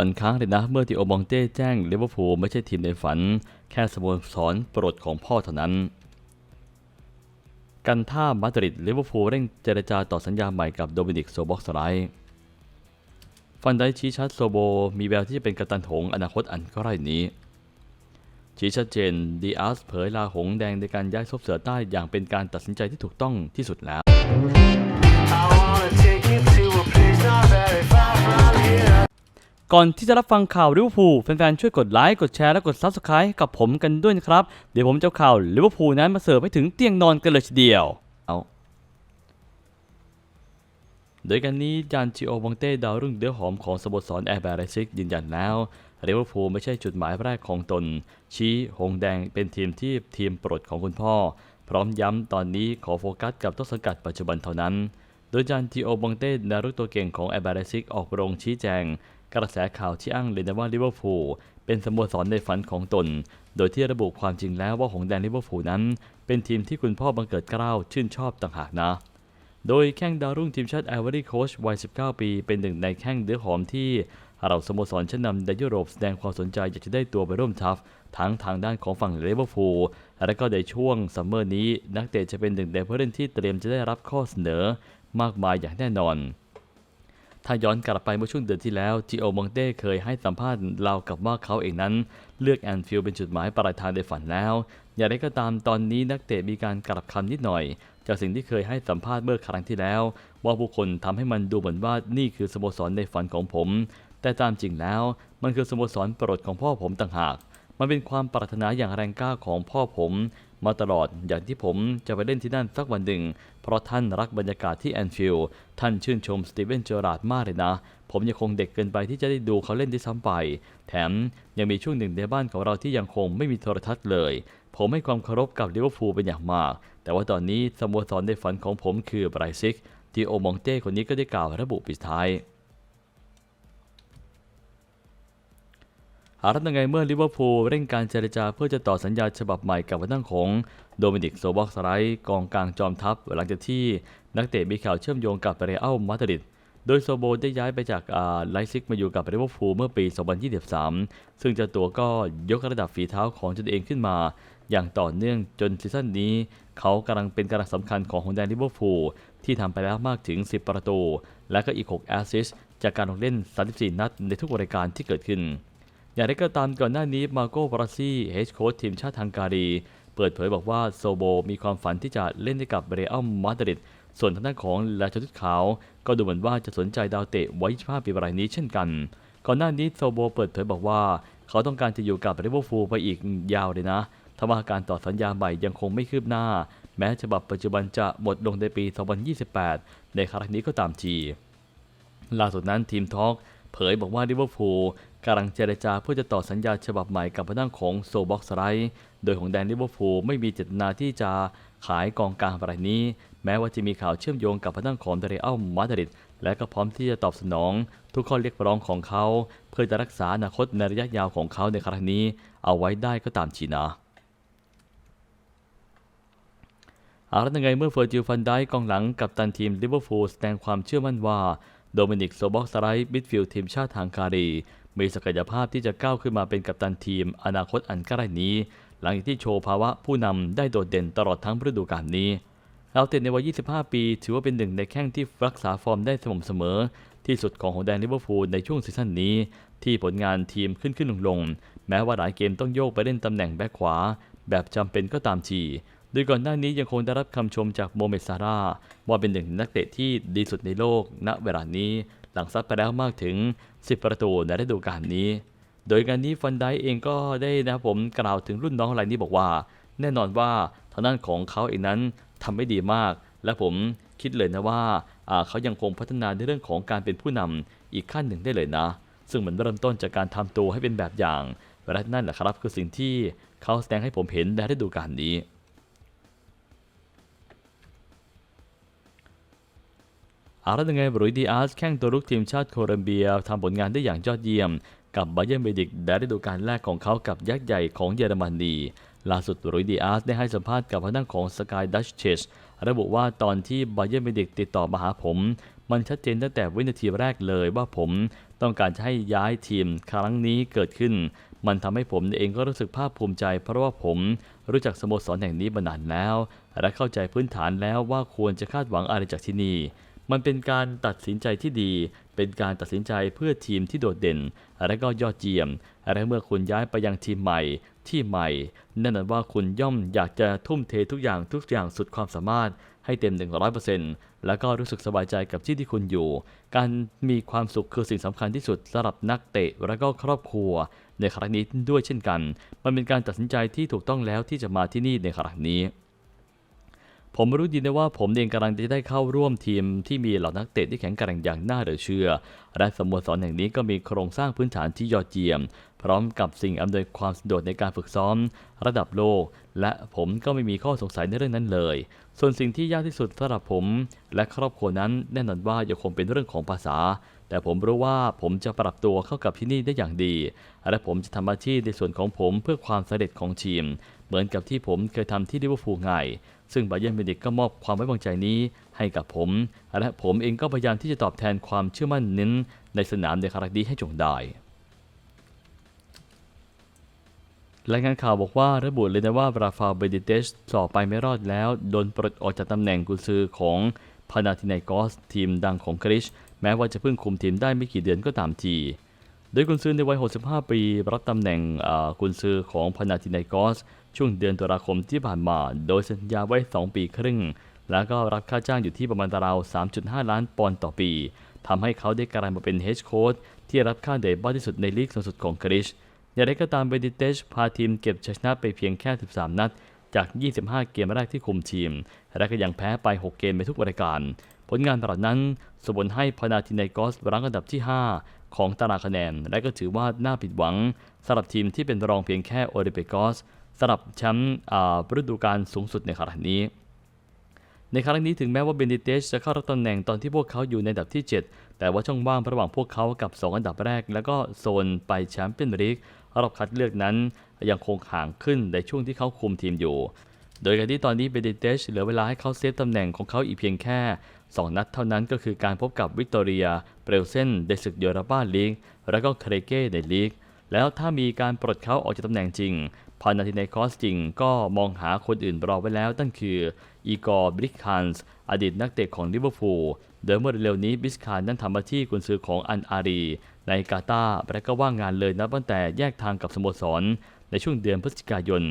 ฝันค้างเลยนะ เมื่อที่โอบองเต้แจ้งลิเวอร์พูลไม่ใช่ทีมในฝัน แค่สโมสรโปรดของพ่อเท่านั้น กันท่ามาดริดลิเวอร์พูลเร่งเจรจาต่อสัญญาใหม่กับโดมินิกโซบ็อกสไลฟันได้ชี้ชัดโซโบ มีแววที่จะเป็นกัปตันหงอนาคตอันใกล้นี้ ชี้ชัดเจนดีอาร์สเผยลาหงแดงในการย้ายซบเสือใต้อย่างเป็นการตัดสินใจที่ถูกต้องที่สุดแล้ว ก่อนที่จะรับฟังข่าวลิเวอร์พูลแฟนๆ ช่วยกดไลค์ กดแชร์ และกด Subscribe กับผมกันด้วยนะครับ เดี๋ยวผมจะเอาข่าวลิเวอร์พูลนั้นมาเสิร์ฟให้ถึงเตียงนอนกันเลยทีเดียว เอาโดยกันนี้จานจิโอบองเต้ดาวรุ่งเดือหอมของสโมสรแอร์แบร์ซิกยืนยันแล้วลิเวอร์พูลไม่ใช่จุดหมายแรกของตน ชี้หงแดงเป็นทีมที่ทีมโปรดของคุณพ่อ พร้อมย้ำตอนนี้ขอโฟกัสกับต้นสังกัดปัจจุบันเท่านั้น โดยจานจิโอบองเต้ดาวรุ่งตัวเก่งของแอร์แบร์ซิกออกโรงชี้แจง กระแสข่าวที่อ้างเลยนะว่าลิเวอร์พูลเป็นสโมสรในฝันของตน โดยที่ระบุความจริงแล้วว่าหงแดงลิเวอร์พูลนั้น เป็นทีมที่คุณพ่อบังเกิดเกล้าชื่นชอบต่างหากนะ โดยแข้งดาวรุ่งทีมชาติไอวอรี่โคชวัย 19 ปี เป็นหนึ่งในแข้งเดือหอมที่เราสโมสรชั้นนำในยุโรปแสดงความสนใจอยากจะได้ตัวไปร่วมทัพทั้งทางด้านของฝั่งลิเวอร์พูลและก็ในช่วงซัมเมอร์นี้ นักเตะจะเป็นหนึ่งในผู้เล่นที่เตรียมจะได้รับข้อเสนอมากมายอย่างแน่นอน ถ้าย้อนกลับไปเมื่อช่วงเดือนที่แล้วจิโอมองเต้เคยให้สัมภาษณ์เรากับว่าเขาเองนั้น เลือกแอนฟิลด์เป็นจุดหมายปลายทางในฝันแล้ว อย่างไรก็ตามตอนนี้นักเตะมีการกลับคำนิดหน่อย จากสิ่งที่เคยให้สัมภาษณ์เมื่อครั้งที่แล้ว ว่าผู้คนทำให้มันดูเหมือนว่านี่คือสโมสรในฝันของผม แต่ตามจริงแล้วมันคือสโมสรโปรดของพ่อผมต่างหาก มันเป็นความปรารถนาอย่างแรงกล้าของพ่อผม มาตลอดอย่างที่ผมจะไปเล่นที่นั่นสักวันหนึ่ง เพราะท่านรักบรรยากาศที่แอนฟิลด์ท่านชื่นชมสตีเวนเจอราร์ดมากเลยนะ ผมยังคงเด็กเกินไปที่จะได้ดูเขาเล่นที่ซ้ำไป แถมยังมีช่วงหนึ่งในบ้านของเราที่ยังคงไม่มีโทรทัศน์เลย ผมให้ความเคารพกับลิเวอร์พูลเป็นอย่างมาก แต่ว่าตอนนี้สโมสรในฝันของผมคือไบรซิกที่โอมองเต้คนนี้ก็ได้กล่าวระบุปิดท้าย หากทำยังไงเมื่อลิเวอร์พูลเร่งการเจรจาเพื่อจะต่อสัญญาฉบับใหม่กับวันตั้งของโดมินิกโซบ็อกสไลด์กองกลางจอมทัพ หลังจากที่นักเตะมีข่าวเชื่อมโยงกับเรอัลมาดริดโดยโซโบได้ย้ายไปจากอาไลซิกมาอยู่กับลิเวอร์พูลเมื่อปี 2023 ซึ่งเจ้าตัวก็ยกระดับฝีเท้าของตนเองขึ้นมา อย่างต่อเนื่องจนซีซั่นนี้ เขากำลังเป็นกำลังสำคัญของหงแดงลิเวอร์พูลที่ทำไปแล้วมากถึง 10 ประตู และก็อีก 6 แอสซิสจากการลงเล่น 34 นัดในทุกรายการที่เกิดขึ้น อย่างไรก็ตามก่อนหน้านี้มาโกบราซี่เฮดโค้ชทีมชาติฮังการี เปิดเผยบอกว่าโซโบมีความฝันที่จะเล่นให้กับเรอัลมาดริดส่วนทางด้านของลาชตุดขาว ก็ดูเหมือนว่าจะสนใจดาวเตะไว้25ปีรายนี้เช่นกัน ก่อนหน้านี้โซโบเปิดเผยบอกว่า เขาต้องการจะอยู่กับลิเวอร์พูลไปอีกยาวเลยนะทว่าการต่อสัญญาใหม่ยังคงไม่คืบหน้า แม้ฉบับปัจจุบันจะหมดลงในปี 2028 ในครั้งนี้ก็ตามทีล่าสุดนั้นทีมทอล์กเผยบอกว่าลิเวอร์พูล กำลังเจรจาเพื่อจะต่อสัญญาฉบับใหม่กับพนักของโซบ็อกสไรโดยของแดนลิเวอร์พูลไม่มีเจตนาที่จะขายกองกลางรายนี้ แม้ว่าจะมีข่าวเชื่อมโยงกับพนักของเดรอัลมาดริดและก็พร้อมที่จะตอบสนอง ทุกข้อเรียกร้องของเขา เพื่อจะรักษาอนาคตในระยะยาวของเขาในครั้งนี้ เอาไว้ได้ก็ตามทีนะอาละยังไงเมื่อเฟอร์จิลฟันได้กองหลังกับตันทีมลิเวอร์พูลแสดงความเชื่อมั่นว่า โดมินิกโซบ็อกสไลด์มิดฟิลด์ทีมชาติทางการี มีศักยภาพที่จะก้าวขึ้นมาเป็นกัปตันทีม อนาคตอันใกล้นี้ หลังจากที่โชว์ภาวะผู้นำได้โดดเด่นตลอดทั้งฤดูกาลนี้เราเตะในวัย 25 ปี ถือว่าเป็นหนึ่งในแข้งที่รักษาฟอร์มได้สม่ำเสมอ ที่สุดของหงแดงลิเวอร์พูลในช่วงซีซั่นนี้ ที่ผลงานทีมขึ้นขึ้นลงลงแม้ว่าหลายเกมต้องโยกไปเล่นตำแหน่งแบ็คขวา แบบจำเป็นก็ตามทีโดยก่อนหน้านี้ยังคงได้รับคำชมจากโมเมซาร่าว่าเป็นหนึ่งนักเตะที่ดีสุดในโลก ณเวลานี้ หลังซัดไปแล้วมากถึง 10 ประตูในฤดูกาลนี้ โดยงานนี้ฟันไดเองก็ได้นะครับผมกล่าวถึงรุ่นน้องรายนี้บอกว่า แน่นอนว่าทางด้านของเขาเองนั้นทำไม่ดีมาก และผมคิดเลยนะว่าเขายังคงพัฒนาในเรื่องของการเป็นผู้นำอีกขั้นหนึ่งได้เลยนะ ซึ่งเหมันเริ่มต้นจากการทำตัวให้เป็นแบบอย่างและนั่นแหละครับคือสิ่งที่เขาแสดงให้ผมเห็นในฤดูกาลนี้ อาละยังไงบรุยดีอาร์สแข้งตัวลุกทีมชาติโคลัมเบียทำผลงานได้อย่างยอดเยี่ยม กับไบเยร์นเบดิกในฤดูกาลแรกของเขากับยักษ์ใหญ่ของเยอรมนีล่าสุดบรุยดีอาร์สได้ให้สัมภาษณ์กับพนักของสกายดัชเชสระบุว่าตอนที่ไบเยร์นเบดิกติดต่อมาหาผม มันชัดเจนตั้งแต่วินาทีแรกเลยว่าผมต้องการจะให้ย้ายทีมครั้งนี้เกิดขึ้น มันทำให้ผมเองก็รู้สึกภาคภูมิใจ เพราะว่าผมรู้จักสโมสรแห่งนี้มานานแล้ว และเข้าใจพื้นฐานแล้วว่าควรจะคาดหวังอะไรจากที่นี่ มันเป็นการตัดสินใจที่ดี เป็นการตัดสินใจเพื่อทีมที่โดดเด่น และก็ยอดเยี่ยม และเมื่อคุณย้ายไปยังทีมใหม่ ที่ใหม่แน่นอนว่าคุณย่อมอยากจะทุ่มเททุกอย่างทุกอย่างสุดความสามารถให้เต็ม 100%แล้วก็รู้สึกสบายใจกับที่ที่คุณอยู่ การมีความสุขคือสิ่งสำคัญที่สุดสำหรับนักเตะและก็ครอบครัว ในครั้งนี้ด้วยเช่นกัน มันเป็นการตัดสินใจที่ถูกต้องแล้วที่จะมาที่นี่ในครั้งนี้ ผมรู้ดีนะว่าผมเองกำลังจะได้เข้าร่วมทีมที่มีเหล่านักเตะที่แข็งแกร่งอย่างน่าเหลือเชื่อ และสโมสรแห่งนี้ก็มีโครงสร้างพื้นฐานที่ยอดเยี่ยม พร้อมกับสิ่งอำนวยความสะดวกในการฝึกซ้อม ระดับโลก และผมก็ไม่มีข้อสงสัยในเรื่องนั้นเลย ส่วนสิ่งที่ยากที่สุดสำหรับผม และครอบครัวนั้นแน่นอนว่ายังคงเป็นเรื่องของภาษา แต่ผมรู้ว่าผมจะปรับตัวเข้ากับที่นี่ได้อย่างดี และผมจะทำหน้าที่ในส่วนของผมเพื่อความสำเร็จของทีม เหมือนกับที่ผมเคยทำที่ลิเวอร์พูลไง ซึ่งบาเยิร์นมิวนิกก็มอบความไว้วางใจนี้ให้กับผม และผมเองก็พยายามที่จะตอบแทนความเชื่อมั่นนั้นในสนามในครั้งนี้ให้จงได้รายงานข่าวบอกว่าระบุเลยนะว่าราฟาเบดิเตสสอบไปไม่รอดแล้ว โดนปลดออกจากตำแหน่งกุนซือของพานาธินกอสทีมดังของกรีช แม้ว่าจะเพิ่งคุมทีมได้ไม่กี่เดือนก็ตามที โดยกุนซือในวัย 65 ปี รับตำแหน่งกุนซือของพานาธินายกอส ช่วงเดือนตุลาคมที่ผ่านมา โดยสัญญาไว้ 2 ปีครึ่ง แล้วก็รับค่าจ้างอยู่ที่ประมาณราว 3.5 ล้านปอนด์ต่อปีทำให้เขาได้กลายมาเป็นเฮดโค้ชที่รับค่าเหนื่อยมากที่สุดในลีกสูงสุดของกรีชอย่างไรก็ตามเบดิเตชพาทีมเก็บชัยชนะไปเพียงแค่ 13 นัด จาก 25 เกมแรกที่คุมทีม และก็ยังแพ้ไป 6 เกมในทุกรายการ ผลงานตลอดนั้นส่งผลให้พานาทินายกอสรั้งอันดับที่ 5 ของตารางคะแนน และก็ถือว่าน่าผิดหวังสำหรับทีมที่เป็นรองเพียงแค่โอริเปกอสสำหรับแชมป์ฤดูกาลสูงสุดในครั้งนี้ ในครั้งนี้ถึงแม้ว่าเบนิเตสจะเข้ารับตำแหน่งตอนที่พวกเขาอยู่ในอันดับที่ 7 แต่ว่าช่องว่างระหว่างพวกเขากับ 2 อันดับแรก แล้วก็โซนไปแชมเปี้ยนลีกรอบคัดเลือกนั้นยังคงห่างขึ้นในช่วงที่เขาคุมทีมอยู่ โดยการที่ตอนนี้เบนิเตสเหลือเวลาให้เขาเซฟตำแหน่งของเขาอีกเพียงแค่ 2 นัดเท่านั้นก็คือการพบกับวิกตอเรีย เปรลเซนในศึกยูโรปาลีก แล้วก็เครเก้ในลีก แล้วถ้ามีการปลดเขาออกจากตำแหน่งจริงพานาทินคอสจริงก็มองหาคนอื่นรอไว้แล้วนั่นคืออีกอร์บริคานส์อดีตนักเตะของลิเวอร์พูลโดยเมื่อเร็วนี้บิสคานนั้นทำหน้าที่กุนซือของอันอารี ในกาตาร์และก็ว่างงานเลยนับตั้งแต่แยกทางกับสโมสร ในช่วงเดือนพฤศจิกายน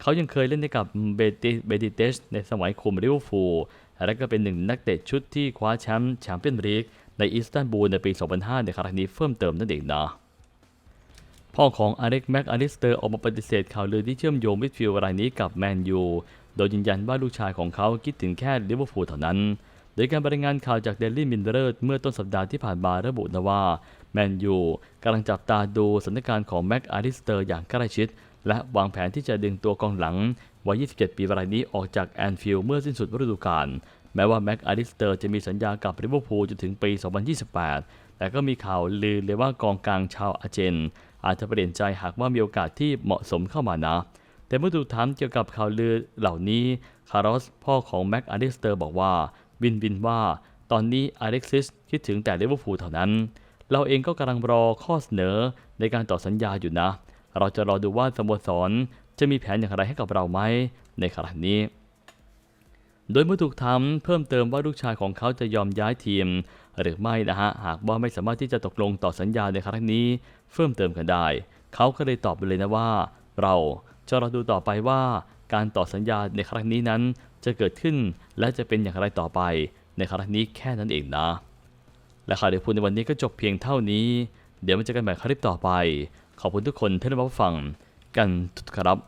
เขายังเคยเล่นให้กับเบติเบติเตสในสมัยคุมลิเวอร์พูลและก็เป็นหนึ่งนักเตะชุดที่คว้าแชมป์แชมเปี้ยนลีกในอิสตันบูลในปี 2005 ในครั้งนี้เพิ่มเติมนั่นเองนะพ่อของอเล็กแม็กอลิสเตอร์ออกมาปฏิเสธข่าวลือที่เชื่อมโยงมิดฟิลด์รายนี้กับแมนยูโดยยืนยันว่าลูกชายของเขาคิดถึงแค่ลิเวอร์พูลเท่านั้น โดยการรายงานข่าวจากเดลี่มินเดอร์เมื่อต้นสัปดาห์ที่ผ่านมาระบุนะว่าแมนยูกำลังจับตาดูสถานการณ์ของแม็กอลิสเตอร์อย่างใกล้ชิด และวางแผนที่จะดึงตัวกองหลังวัย 27 ปีรายนี้ออกจากแอนฟิลด์เมื่อสิ้นสุดฤดูกาลแม้ว่าแม็กอลิสเตอร์จะมีสัญญากับลิเวอร์พูลจนถึงปี 2028 แต่ก็มีข่าวลือเลยว่ากองกลางชาวอาร์เจน อาจจะเปลี่ยนใจหากว่ามีโอกาสที่เหมาะสมเข้ามานะ แต่เมื่อถูกถามเกี่ยวกับข่าวลือเหล่านี้ คาร์ลอสพ่อของแม็กอลิสเตอร์บอกว่าวินวินว่า ตอนนี้อเล็กซิสคิดถึงแต่ลิเวอร์พูลเท่านั้น เราเองก็กำลังรอข้อเสนอในการต่อสัญญาอยู่นะ เราจะรอดูว่าสโมสรจะมีแผนอย่างไรให้กับเราไหมในขณะนี้ โดยเมื่อถูกถามเพิ่มเติมว่าลูกชายของเขาจะยอมย้ายทีม หรือไม่นะฮะ หากว่าไม่สามารถที่จะตกลงต่อสัญญาในครั้งนี้ เพิ่มเติมกันได้ เขาก็เลยตอบไปเลยนะว่า เราจะรอดูต่อไปว่าการต่อสัญญาในครั้งนี้นั้นจะเกิดขึ้นและจะเป็นอย่างไรต่อไป ในครั้งนี้แค่นั้นเองนะ และข่าวเดี๋ยวพูดในวันนี้ก็จบเพียงเท่านี้ เดี๋ยวมาเจอกันใหม่คลิปต่อไป ขอบคุณทุกคนที่ได้รับฟังกันทุกครับ